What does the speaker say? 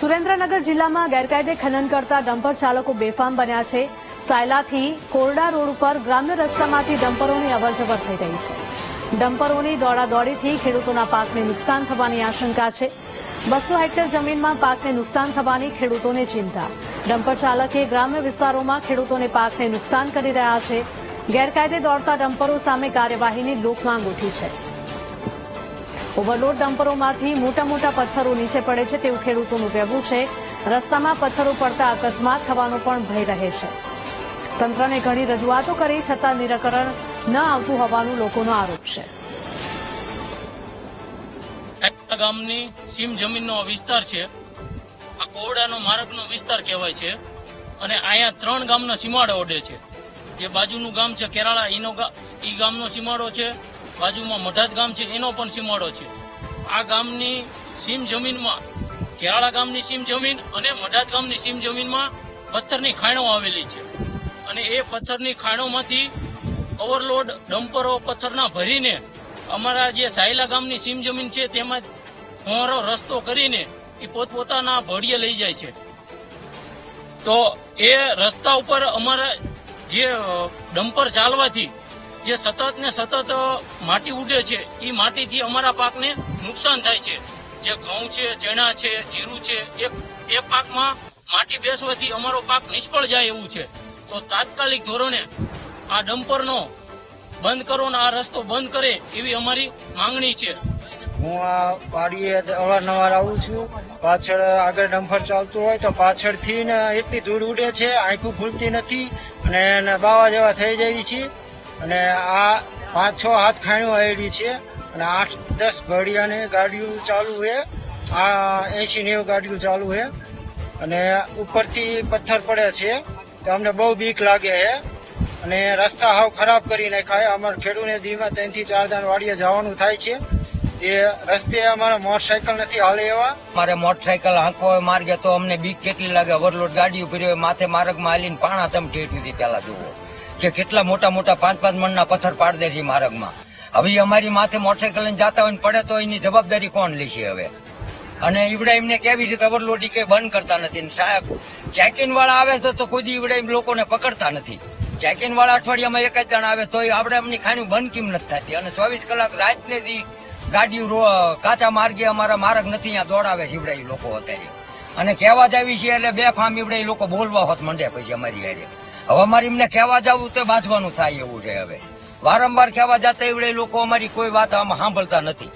સુરેન્દ્રનગર જિલ્લામાં ગેરકાયદે ખનન કરતા ડમ્પર ચાલકો બેફામ બન્યા છે. સાયલાથી કોરડા રોડ ઉપર ગ્રામ્ય રસ્તામાંથી ડમ્પરોની અવરજવર થઈ રહી છે. ડમ્પરોની દોડાદોડીથી ખેડૂતોના પાકને નુકસાન થવાની આશંકા છે. બસો હેક્ટર જમીનમાં પાકને નુકસાન થવાની ખેડૂતોને ચિંતા. ડમ્પર ચાલકે ગ્રામ્ય વિસ્તારોમાં ખેડૂતોને પાકને નુકસાન કરી રહ્યા છે. ગેરકાયદે દોડતા ડમ્પરો સામે કાર્યવાહીની લોકમાંગ ઉઠી છે. ઓવરલોડ ડમ્પરોમાંથી મોટા મોટા પથ્થરો નીચે પડે છે તેવું ખેડૂતોનું કહેવું છે. રસ્તામાં પથ્થરો પડતા અકસ્માત થવાનો પણ ભય રહે છે. તંત્રને ઘણી રજૂઆતો કરી છતાં નિરાકરણ ન આવતું હોવાનું લોકોનો આરોપ છે. ગામની સીમ જમીનનો વિસ્તાર છે. આ કોવડાનો માર્ગનો વિસ્તાર કહેવાય છે. અને અહીંયા ત્રણ ગામનો સીમાડો ઓડે છે. જે બાજુનું ગામ છે કેરાળા, ઈનો ઈ ગામનો સીમાડો છે. બાજુમાં મઢાત ગામ છે, એનો પણ સીમાડો છે. આ ગામની સીમ જમીનમાં, કેરાળા ગામની સીમ જમીન અને મઢાત ગામની સીમ જમીનમાં પથ્થરની ખાણો આવેલી છે. અને એ પથ્થરની ખાણોમાંથી ઓવરલોડ ડમ્પરો પથ્થરના ભરીને અમારા જે સાયલા ગામની સીમ જમીન છે, તેમાં અમારો રસ્તો કરીને એ પોતપોતાના ભળીએ લઈ જાય છે. તો એ રસ્તા ઉપર અમારા જે ડમ્પર ચાલવાથી જે સતત ને સતત માટી ઉડે છે એ માટીથી અમારા પાકને નુકસાન થાય છે. જે ઘઉં છે, ચણા છે, જીરું છે, એ એ પાકમાં માટી બેસવાથી અમારો પાક નિષ્ફળ જાય એવું છે. તો તાત્કાલિક ધોરણે આ ડમ્પરનો બંધ કરો ને આ રસ્તો બંધ કરે એવી અમારી માંગણી છે. હું આ વાડીએ અવારનવાર આવું છું. પાછળ આગળ ડમ્ફર ચાલતું હોય તો પાછળથી ને એટલી ધૂળ ઉડે છે, આંખું ખુલતી નથી અને બાવા જેવા થઈ જાય છે. અને આ પાંચ છ હાથ ખાણીઓ આવેલી છે. અને આઠ દસ ઘડિયાની ગાડીઓ ચાલુ છે. આ એસી નેવું ગાડીઓ ચાલુ છે. અને ઉપરથી પથ્થર પડે છે. તો અમને બહુ બીક લાગે છે. અને રસ્તા હાવ ખરાબ કરી નાખાય અમારા ખેડૂને દીમાં ત્રણથી ચાર દાન વાડીએ જવાનું થાય છે. એ રસ્તે અમારા મોટરસાયકલ નથી હાલે એવા. મારે મોટરસાયકલ હાંકવો હોય, માર્ગે તો અમને બીક કેટલી લાગે. ઓવરલોડ ગાડી ઊભી રહી માથે માર્ગમાં હાલીને પાણા તમે ઠેઠ નથી પેલા જુઓ. કે કેટલા મોટા મોટા પાંચ પાંચ મણના પથ્થર પાડ દે છે માર્ગમાં. હવે અમારી માથે મોટરસાઇકલ જાતા હોય ને પડે તો એની જવાબદારી કોણ લેશે હવે? અને ઈવડે એમને કેવી છે ઓવરલોડ કે બંધ કરતા નથી સાહેબ ચેકિંગ વાળા આવે છે તો કોઈ દી ઈવડે લોકોને પકડતા નથી. ચેકિન વાળા અઠવાડિયામાં એક જ જણ આવે તો આપણે એમની ખાણી બંધ કેમ નથી થતી? અને ચોવીસ કલાક રાતને દી ગાડીઓ કાચા માર્ગે અમારા માર્ગ નથી, અહીંયા દોડાવે છે ઈવડાઈ લોકો અત્યારે. અને કહેવા જ આવી છે એટલે બે ફામ ઈવડાઈ લોકો બોલવા હોત મંડે પછી અમારી હારે. હવે અમારે એમને કહેવા જવું તો બાજવાનું થાય એવું છે હવે. વારંવાર કહેવા જતા એવડે લોકો અમારી કોઈ વાત આમાં સાંભળતા નથી.